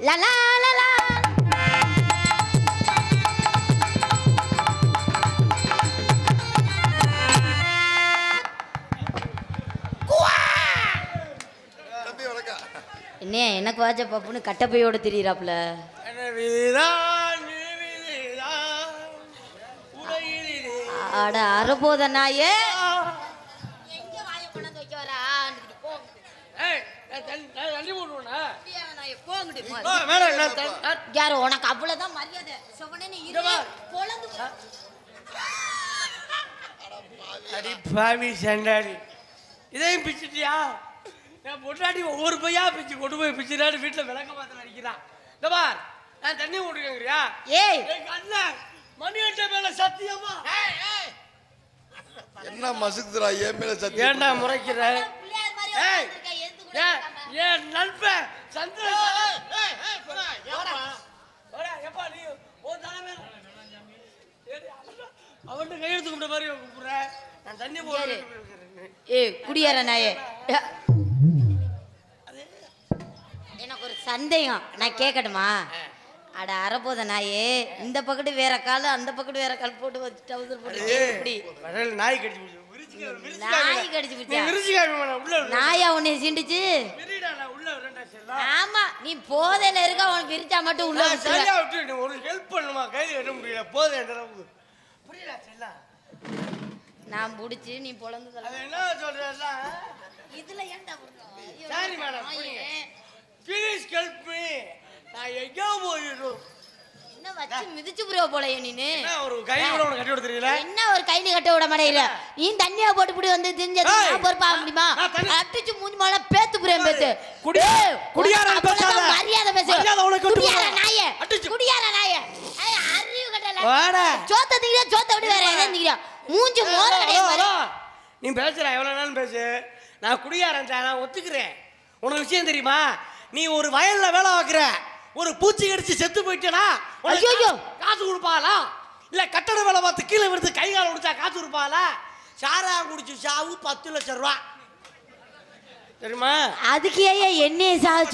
லா லா லா லா தம்பி வணக்கம் என்ன எனக்கு வாச்ச பப்புன்னு கட்டப்பையோட திரியிறாப்புல? அட அறபோத நாயே. யாரு உனக்கு அவ்வளவுதான் மரியாதை. செவனேன்னு இரு. பொழந்து அடி பாவி சண்டாடி. இதையும் பிச்சுட்டியா? என் பொண்டாட்டி ஒவ்வொரு பையா பிச்சு கொண்டு போய் பிச்சுனாடி வீட்டில் விளக்க பார்த்து அடிக்கிறான் இந்த பார் நான் தண்ணி ஓட்டுக்கங்கிறியா ஏய். எங்க அண்ணன் மணியட்ட மேல சத்தியமா? என்ன மசுக்குதுரா என் மேல சத்தியம் ஏன்டா முறைக்கிற? ஏய். ஏன் நண்பன்? அவன்கிட்ட கையெழுத்து கும்பிட்ட மாதிரி கூப்பிடுற நான் தண்ணி போடுறேன். ஏய் குடியார நாயே. எனக்கு ஒரு சந்தேகம். நான் கேட்கட்டுமா அட அறபோத நாயே. இந்த பக்கத்து வேற கால் அந்த பக்கத்து வேற கால் போட்டு வச்சு டவுசர் போட்டு நாய் கடிச்சு. நாய். கடிச்சு போச்சா? நாயா உன்னை சீண்டுச்சு. ஆமா நீ போதையில இருக்க உனக்கு விரிச்சா மட்டும் உள்ள. சரியா விட்டு, ஒரு help பண்ணுமா? கையில எட்ட முடியல. புரியுதா, செல்லம்? நான் புடிச்சு நீ பொழந்து. அது என்ன இதுல ஏன்டா சரி மேடம், help me. நான் எங்கேயோ போயிடும். என்ன வச்சு மிதிச்சு புரியோ போலயே நீனு? ஒரு கை கூட உனக்கு கட்டி விட தெரியல? என்ன ஒரு கைலி கட்ட விட மாட்டேங்கிற? நீ தண்ணியா போட்டு இப்படி வந்து தெரிஞ்சது ஏய். நான் பொறுப்பா முடியுமா? அடிச்சு மூஞ்சி மேல பேத்து புரியும் பேத்து. குடி- உனக்கு பேசாத. மரியாதை பேசு. மரியாதை உனக்கு குடியார போடா. நாயே. அடிச்சு. குடியார நாயே. அறிவு கட்டல. வாடா. சோத்த திங்கிற சோத்த விட்டு வேற எதை திங்கிற மூஞ்சி மோர கடைய. நீ பேசுற எவ்வளவு நேரம் பேசு. நான் குடியாரன் நான் ஒத்துக்கிறேன். உனக்கு விஷயம் தெரியுமா? நீ ஒரு வயல்ல வேலை பார்க்குற. ஒரு பூச்சி கடிச்சு செத்து போயிட்டேனா? ஐயையோ. காசு கொடுப்பாளா? இல்ல கட்டட வேலை பார்த்து கீழே விழுந்து கை கால உடிச்சா காசு கொடுப்பாளா? சாரா குடிச்சு சாவு பத்து லட்சம் ரூபா. தெரியுமா? அதுக்கு ஏன் என்னைய சாக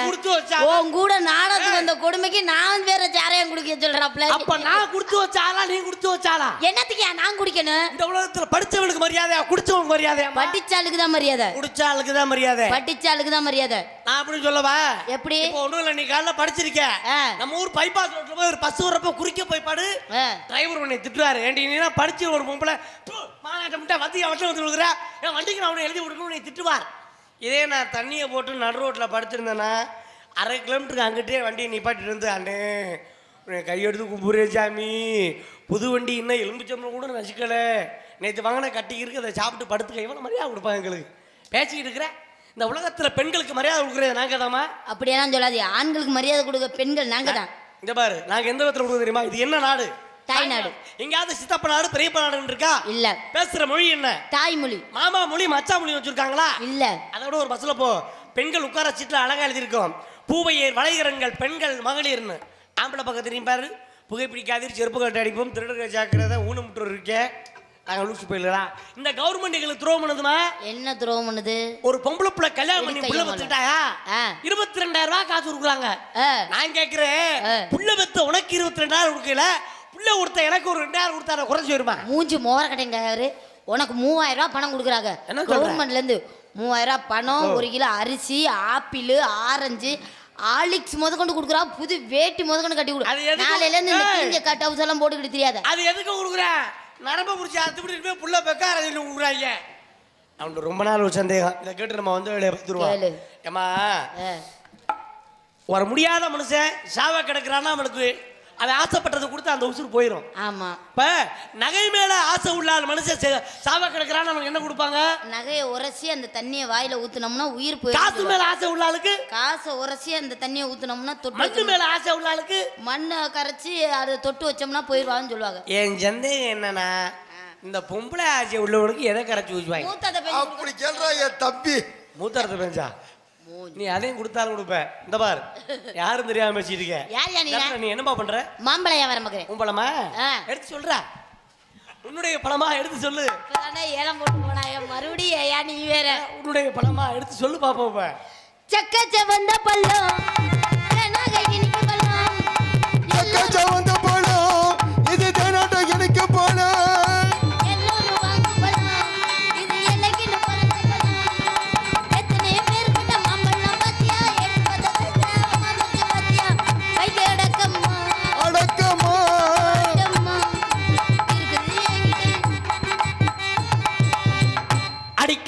கொடுத்து வச்சா- உன் கூட நாடகத்துக்கு வந்த கொடுமைக்கு நான் வேற சாரையம் குடிக்க சொல்றாப்ல. அப்ப நான் கொடுத்து வச்சாலா நீ கொடுத்து வச்சாலா? என்னத்துக்கு நான் குடிக்கணும்? இந்த உலகத்துல படிச்சவனுக்கு மரியாதையா குடிச்சவனுக்கு மரியாதையா பட்டிச்சாளுக்கு தான் மரியாதை. குடிச்சாளுக்கு தான் மரியாதை. பட்டிச்சாளுக்கு தான் மரியாதை. நான் அப்படி சொல்லவா? எப்படி? ஒண்ணும் இல்ல நீ காலைல படிச்சிருக்க. நம்ம ஊர் பைபாஸ் ரோட்ல போய் ஒரு பஸ் வரப்ப குறுக்க போய் பாடு. டிரைவர் உன்னை திட்டுவாரு ஏண்டி நீ படிச்சு ஒரு பொம்பளை. மாநாட்டம் விட்டா வந்து அவட்ட வந்து விழுகுற என் வண்டிக்கு நான் உன்னை எழுதி கொடுக்கணும் நீ திட்டுவார். இதே நான் தண்ணியை போட்டு நடு ரோட்ல படுத்திருந்தேன்னா அரை கிலோமீட்டருக்கு அங்கிட்டே வண்டியை நிப்பாட்டிட்டு வந்து அண்ணே கையெடுத்து கும்புறேன் சாமி. புது வண்டி இன்னும் எலும்புச்சம்பளம் கூட நசிக்கல நேற்று வாங்கின கட்டிக்கு இருக்கு அதை சாப்பிட்டு படுத்துக்க எவ்வளோ மரியாதை கொடுப்பாங்க எங்களுக்கு. பேசிக்கிட்டு இருக்கிற இந்த உலகத்துல பெண்களுக்கு மரியாதை கொடுக்குறது நாங்க தாமா அப்படியெல்லாம் சொல்லாதீங்க. ஆண்களுக்கு மரியாதை கொடுக்க பெண்கள் நாங்க தான். இந்த பாரு நாங்க எந்த விதத்துல கொடுக்குறோம் தெரியுமா? இது என்ன நாடு? தாய்நாடு. எங்கேயாவது சித்தப்ப நாடு பெரியப்ப நாடுன்னு இருக்கா? இல்ல. பேசுற மொழி என்ன? தாய்மொழி. மாமா மொழி மச்சா மொழி வச்சிருக்காங்களா? இல்ல. அதோட ஒரு பஸ்ல போ. பெண்கள் உட்கார சீட்ல அழகா எழுதியிருக்கோம். பூவையர் வளைகரங்கள் பெண்கள் மகளிர்னு. ஆம்பளை பக்கம் தெரியும் பாரு. புகைப்பிடிக்காதீர் செருப்பு கட்டு அடிப்போம். திருடர்கள் ஜாக்கிரதை ஊனமுட்டு இருக்கேன் நாங்கள் லூசு போயிடலாம் இந்த கவர்மெண்ட் எங்களுக்கு துரோகம் பண்ணுதுமா? என்ன துரோகம் பண்ணுது? ஒரு பொம்பளை பிள்ளை கல்யாணம் பண்ணி புள்ள ஆ. இருபத்தி ரெண்டாயிரம் ரூபாய் காசு கொடுக்குறாங்க. நான் கேட்கிறேன். புள்ள பெத்த உனக்கு இருபத்தி ரெண்டாயிரம் கொடுக்கல. புள்ள கொடுத்த எனக்கு ஒரு ரெண்டாயிரம் கொடுத்தா குறைஞ்சி வருமா மூஞ்சி மோர கடைங்காரு உனக்கு மூவாயிரம் ரூபாய் பணம் கொடுக்குறாங்க? கவர்மெண்ட்ல இருந்து மூவாயிரம் ரூபாய் பணம் ஒரு கிலோ அரிசி ஆப்பிள் ஆரஞ்சு ஆலிக்ஸ் முத கொண்டு கொடுக்குறா புது வேட்டி முத கொண்டு கட்டி கொடு? நாளையில இருந்து. கிழிஞ்ச கட் ஹவுஸ் எல்லாம் போட்டுக்கிட்டு தெரியாத. அது எதுக்கு கொடுக்குற? நரம்ப பிடிச்சி அத்துப்படி போய் புள்ள பெக்க அரசியல் கொடுக்குறாங்க? அவனுக்கு ரொம்ப நாள் ஒரு சந்தேகம். இதை கேட்டு நம்ம வந்து வேலையை பார்த்துருவோம். ஏமா. ஒரு முடியாத மனுஷன் சாவ கிடக்குறான்னா அவனுக்கு அவன் ஆசைப்பட்டதை கொடுத்து அந்த உசுறு போயிடும் ஆமா. இப்ப நகை மேல ஆசை உள்ள மனுஷன் சாவ கிடக்குறான்னு அவனுக்கு என்ன கொடுப்பாங்க? நகையை உரசி அந்த தண்ணியை வாயில ஊத்துனோம்னா உயிர் காசு போயிடும் மேல ஆசை உள்ள ஆளுக்கு? காசை உரசி அந்த தண்ணியை ஊத்துனோம்னா தொட்டு மண்ணு மேல ஆசை உள்ள ஆளுக்கு? மண்ணை கரைச்சி அதை தொட்டு வச்சோம்னா போயிடுவான்னு சொல்லுவாங்க. என் சந்தேகம் என்னன்னா இந்த பொம்பளை ஆசை உள்ளவனுக்கு எதை கரைச்சி ஊசுவாங்க மூத்ததை பேசி அப்படி கேள்றா என் தம்பி. மூத்தரத்தை பெஞ்சா? நீ அதையும் கொடுத்தாலும் கொடுப்பேன் இந்த பார். யாரும் தெரியாம பேசிட்டு இருக்க. நீ? என்னப்பா பண்ற? மாம்பழ வியாபாரம் பார்க்குறேன் உன் பழமா? எடுத்து சொல்ற. உன்னுடைய பழமா எடுத்து சொல்லு. ஏலம் போட்டு போனா. மறுபடியும் ஏன் நீ வேற? உன்னுடைய பழமா எடுத்து சொல்லு பாப்போம் இப்ப. சக்க செவந்த பள்ளம்? செவந்த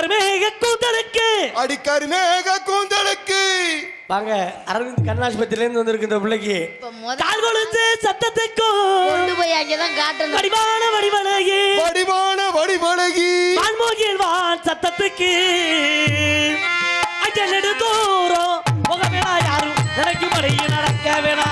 நகை அடிக்கறி மேக கூந்தலுக்கு. வாங்க அரவிந்த் கண்ணாஸ்பத்திரிலேருந்து வந்திருக்கு இந்த பிள்ளைக்கு கால் கொலுசு சத்தத்துக்கும் கொண்டு போய் அங்கதான் காட்டணும். வடிவான வடிவழகி. வடிவான வடிவழகி. வான்மோகில் வான் சத்தத்துக்கு. அஞ்சல் நெடு தூரம் வேணா யாரும் நினைக்கும் முறையில் நடக்க வேணா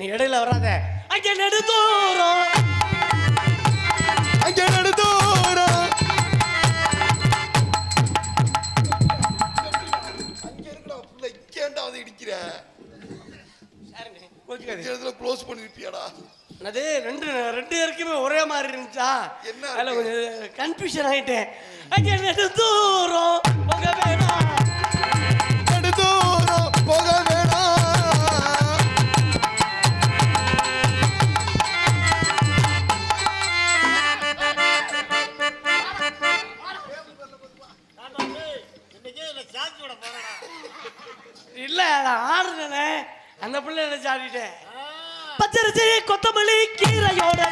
நீ இடையில வராத. அஞ்சல் நெடு தூரம் அங்கே நெடுதூரம் அங்க இருக்கடா புள்ள இங்கேண்டா வந்து இடிக்கிற கோச்சுக்காது இந்த இடத்துல க்ளோஸ் பண்ணிருப்பியாடா. அது ரெண்டு ரெண்டு பேருக்குமே ஒரே மாதிரி இருந்துச்சா? என்ன அதில்? கொஞ்சம் கன்ஃபியூஷன் ஆயிட்டேன். அங்கே நெடு தூரம் போக நான் ஆடுறேனே. அந்த பிள்ளை என்ன சாடிட்டேன் பச்சரிசி கொத்தமல்லி கீரையோட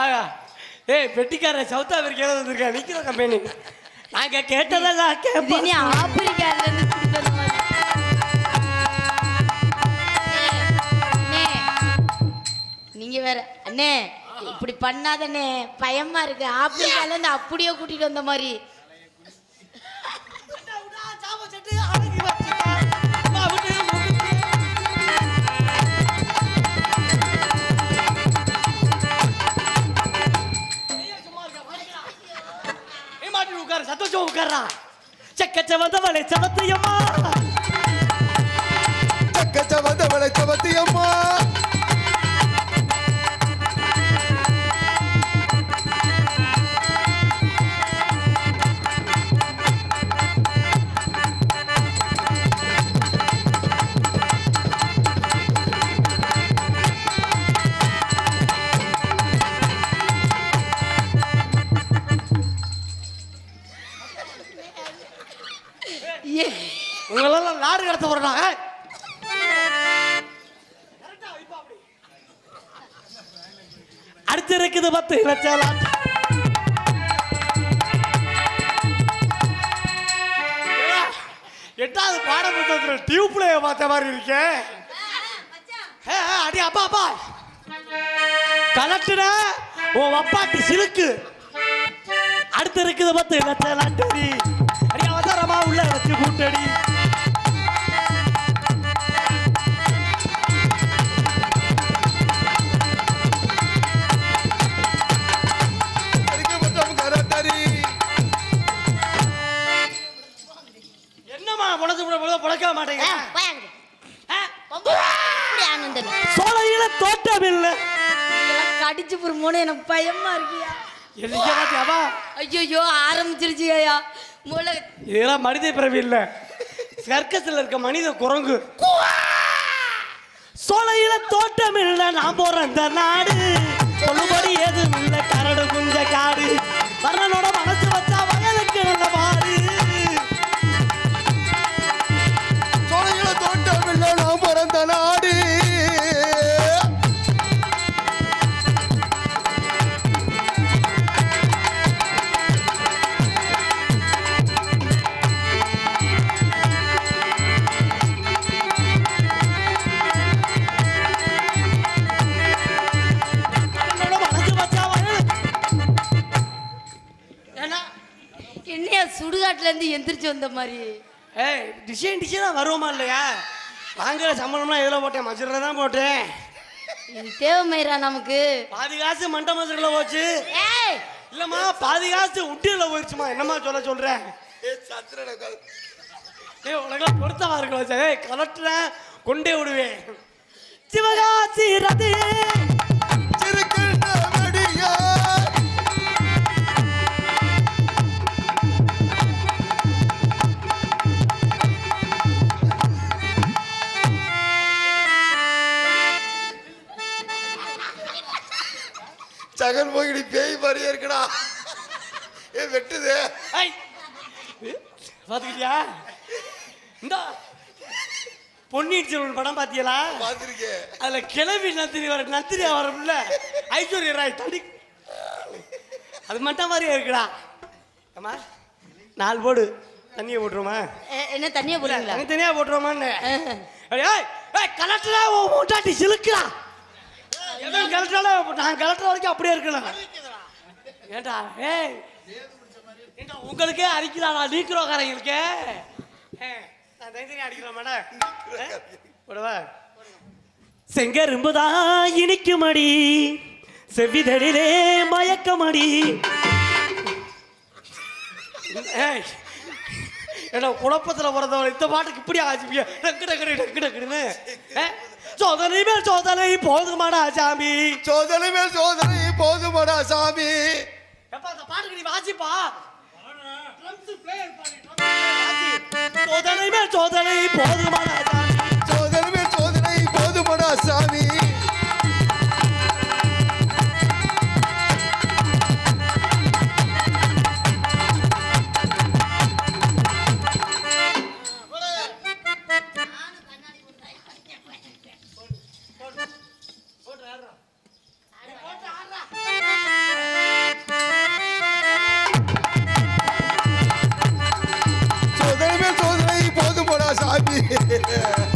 ஆயா ஏய் பெட்டிக்கார சவுத் ஆப்பிரிக்கால வந்திருக்கா. நிக்கிற கம்பெனி. நாங்க கேட்டதெல்லாம் இது கேட்போம் ஆப்பிரிக்கால இருந்து அண்ணே, நீங்க வேற அண்ணே இப்படி பண்ணாதண்ணே பயமா இருக்கு. ஆப்பிரிக்கால இருந்து அப்படியே கூட்டிட்டு வந்த மாதிரி. சத்தோஷம் உட்கார்றா செக்கச்ச வந்தவளை சமத்தையம்மா சக்கச்ச வந்தவளை சவத்தியம்மா பத்து லட்சம் எட்டாவது பாட புத்தகத்தில் டியூப்லைய பார்த்த மாதிரி ஏ, அடி அப்பா அப்பா. கலட்டுன உன் அப்பாட்டி சிலுக்கு. அடுத்து இருக்குது பத்து லட்சம் லாட்டரி அடி அவசரமா உள்ள வச்சு கூட்டடி. புட புடக்க மாட்டேங்க. சோலையில தோட்டம் இல்லை. கடிச்சு புருமோன்னு எனக்கு பயமா இருக்கியா எதுக்கே பாத்தியாவா ஐயோ ஆரம்பிச்சிருச்சு ஐயா. மூளை. இதெல்லாம் மனித பிறவி இல்லை. சர்க்கஸ்ல இருக்க மனித குரங்கு. சோலையில தோட்டம் இல்லை. நான் பிறந்த நாடு. சொல்லுபடி ஏதும் இல்லை. கரடு குஞ்ச காடு வர்ணனோட இருந்து எந்திரிச்சு வந்த மாதிரி. ஏய் டிசைன் டிசைனாக வருவோமா இல்லையா? வாங்குற சம்பளம்லாம் எதில் போட்டேன்? மசுரில் தான் போட்டேன். இது தேவைமைரா நமக்கு. பாதி காசு மண்ட மசுரில் போச்சு. ஏய்! இல்லைம்மா பாதி காசு உட்டியில் போயிடுச்சுமா என்னம்மா சொல்ல சொல்கிறேன் ஏ சந்திரனை உட்காந்து ஏய் உனக்கு பொருத்தமா இருக்கும் சார். ஏய் கலட்டுறேன் கொண்டே விடுவேன். சிவகாசி ரதி பாத்துக்கிட்டியா? இந்த பொன்னியின் செல்வன் படம் பாத்தியலா? பார்த்துருக்கேன் அதுல கிளவி நந்தினி வர நந்தினியா வரும்ல? ஐஸ்வர்யா ராய் தடி அது மட்டும் மாதிரியே இருக்குடா. அம்மா நாலு போடு. தண்ணியை போட்டுருமா என்ன தண்ணியை போடுங்களா தனி தனியா போட்டுருமான்னு ஏய் ஏய் கலெக்டரா மூட்டாட்டி சிலுக்குடா. எவன் கலெக்டரால நான் கலெக்டர் வரைக்கும் அப்படியே இருக்கலாம் ஏண்டா ஏய். ஏண்டா உங்களுக்கே அடிக்கிறாடா நீக்கிறோக்காரங்களுக்கு? நான் தனி அடிக்கிறேன் மேடம் போடவா. செங்கரும்புதான் இனிக்குமடி. செவ்விதழிலே மயக்கமடி. ஏன்னா குழப்பத்தில் பிறந்தவன் இந்த பாட்டுக்கு இப்படி ஆச்சுப்பிய டக்கு டக்கு டக்கு டக்குன்னு. ஏ, சோதனை மேல் சோதனை போதுமாடா சாமி. சோதனை மேல் சோதனை போதுமாடா சாமி. எப்பா அந்த பாட்டுக்கு நீ வாசிப்பா. சோதனை மேல் சோதனை போதுமாடா சாமி? சோதனை மேல் சோதனை போதுமாடா சாமி? போதுமாடா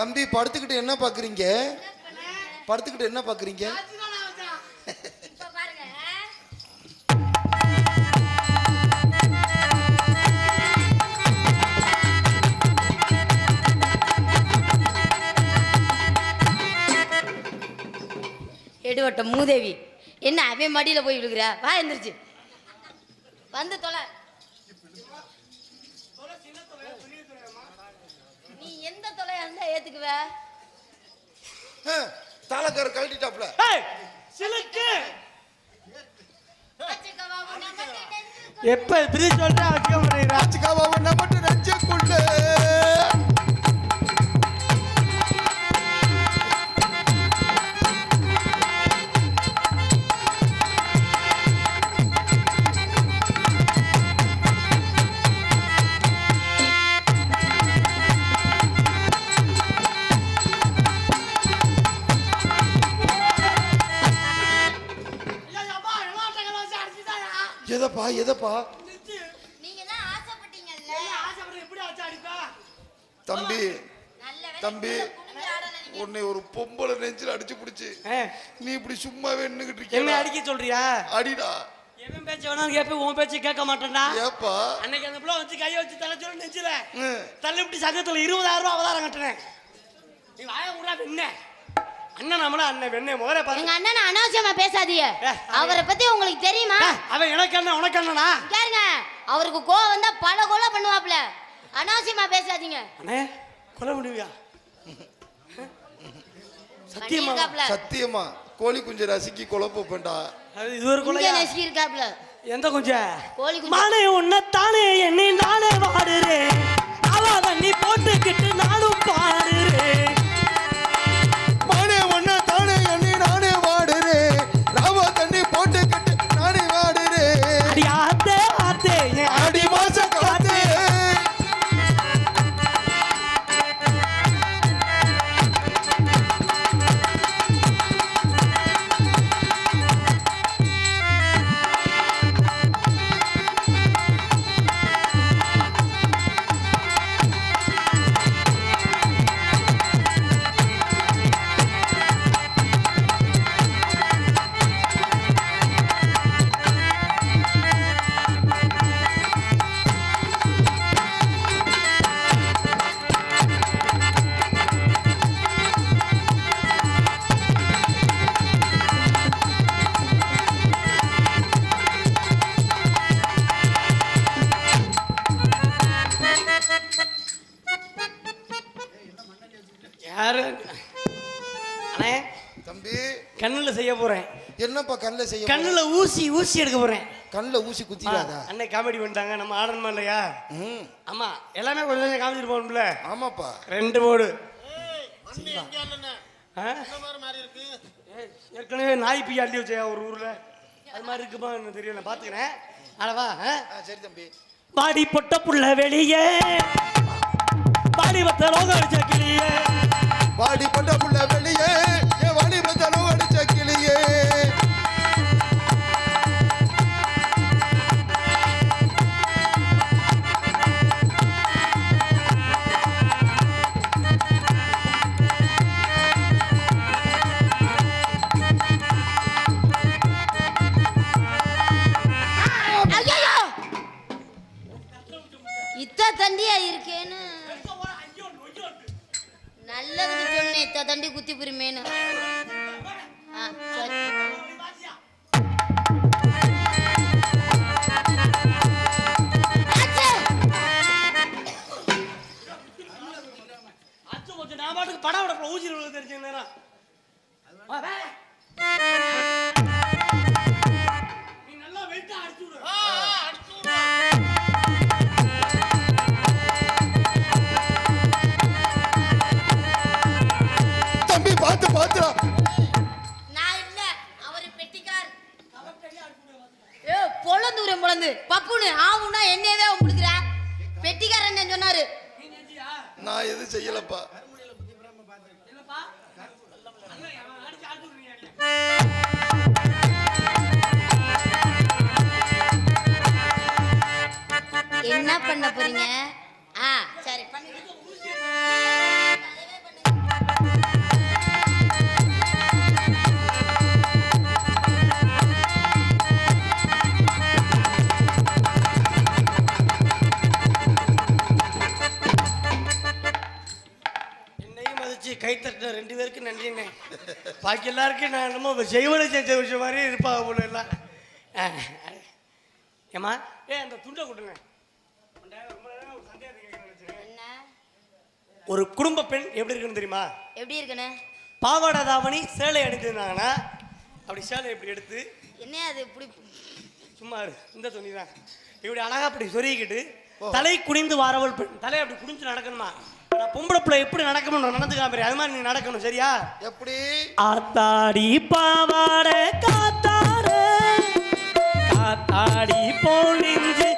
தம்பி படுத்துக்கிட்டு என்ன பாக்குறீங்க? படுத்துக்கிட்டு என்ன பாக்குறீங்க? எடுவட்ட மூதேவி. என்ன அவன் மடியில போய் விழுகிற? வா எந்திரிச்சு. வந்து தொலை நீ எந்த தொலையா இருந்தா ஏத்துக்குவ தாளக்கார கழட்டிட்டாப்ல ஏய், சிலுக்கு. எப்ப இப்படி வைக்க முடியுறா ராஜ்காவா ஒன்ன மட்டும் நெஞ்சுக்குள்ள எதப்பா எதப்பா? தம்பி தம்பி. உன்னை ஒரு பொம்பளை நெஞ்சில் அடிச்சு பிடிச்சு. நீ இப்படி சும்மாவே நின்னுகிட்டு என்ன இருக்கியா அடிக்க சொல்றியா? அடிடா. எவன் பேச்சு வேணாலும் கேட்பேன் உன் பேச்சு கேட்க மாட்டேன்டா. ஏப்பா? அன்னைக்கு அந்த பிள்ளை வச்சு கையை வச்சு தலை சொல்லி நெஞ்சில. ம். தள்ளிவிட்டு சங்கத்துல இருபதாயிரம் ரூபாய் அவதாரம் கட்டினேன். நீ வாய முடா வெண்ண அண்ணன் நம்மள அண்ணன் வெண்ணே முதல்ல பாரு. எங்க அண்ணனை அனாவசியமா பேசாதீங்க. அவரை பத்தி உங்களுக்கு தெரியுமா? அவன் எனக்கு அண்ணன் உனக்கு அண்ணனா? அவருக்கு கோவம் வந்தா பல கொலை பண்ணுவாப்ல அனாவசியமா பேசாதீங்க. அண்ணே கொலை முடிவியா சத்தியமா? சத்தியமா. கோழி குஞ்சு ரசிக்கி குழப்பப்பேன்டா அது இது ஒரு கொலையா? நசுக்கியிருக்காப்ல எந்த கொஞ்சம் கோழி குஞ்சு. மானே உன்னைத்தானே என்னை நானே வாடுறேன். அவ தண்ணி போட்டுக்கிட்டு நானும் பாடுறேன். அண்ணே தம்பி. கண்ணுல செய்ய போறேன். என்னப்பா கண்ணில் செய்ய கண்ணுல ஊசி ஊசி எடுக்க போறேன். கண்ணில் ஊசி குத்திடாதா? அண்ணே காமெடி பண்ணிட்டாங்க. நம்ம ஆடணுமா இல்லையா? ஆமா எல்லாமே கொஞ்சம் கொஞ்சம் காமிச்சிட்டு போகணும்ல ஆமாப்பா. ரெண்டு போடு. ஏற்கனவே நாய் பி அள்ளி வச்சா ஒரு ஊர்ல? அது மாதிரி இருக்குமா எனக்கு தெரியல பாத்துக்கிறேன். அளவா ஆ? சரி தம்பி. பாடி பொட்ட புள்ள வெளியே. பாடி வத்த ரோக அடிச்ச கிளியே வாடி கொண்ட புள்ள வெளியே என் வாடி பத்தலும் அடிச்ச கிளியே. அச்சு கொஞ்சம் நான் பாட்டுக்கு படம் விட ஊசி விழுந்து தெரிஞ்ச நேரம். நீ நல்லா வெயிட்டா அடிச்சு விடு. தம்பி பார்த்து பார்த்துடா நான் இல்ல அவரு பெட்டிக்கார். ஏ பொழந்துறேன் பொழந்து பப்புனு ஆவுன்னா என்னையவே உங்களுக்கு பெட்டிக்காரன் சொன்னாரு. நான் எதுவும் செய்யலப்பா. என்ன பண்ண போறீங்க? பாக்கி எல்லாருக்கும் நான் என்னமோ செய்வனை செஞ்ச விஷயம் மாதிரி இருப்பாங்க போல எல்லாம். ஆ, ஏம்மா? ஏ அந்த துண்டை கொடுங்க. ஒரு குடும்ப பெண் எப்படி இருக்குன்னு தெரியுமா? எப்படி இருக்குன்னு? பாவாடை தாவணி சேலை அணிந்திருந்தாங்கன்னா அப்படி சேலை இப்படி எடுத்து என்ன அது இப்படி? சும்மா இந்த துணி தான் இப்படி அழகா அப்படி சொருகிக்கிட்டு தலை குனிந்து வாரவள் பெண் தலை அப்படி குனிஞ்சு நடக்கணுமா? நான் பொம்பளை பிள்ளை எப்படி நடக்கணும் நான் நடந்து காமிறேன் அது மாதிரி நீ நடக்கணும் சரியா? எப்படி? ஆத்தாடி பாவாடை காத்தாட. காத்தாடி போல் நெஞ்சு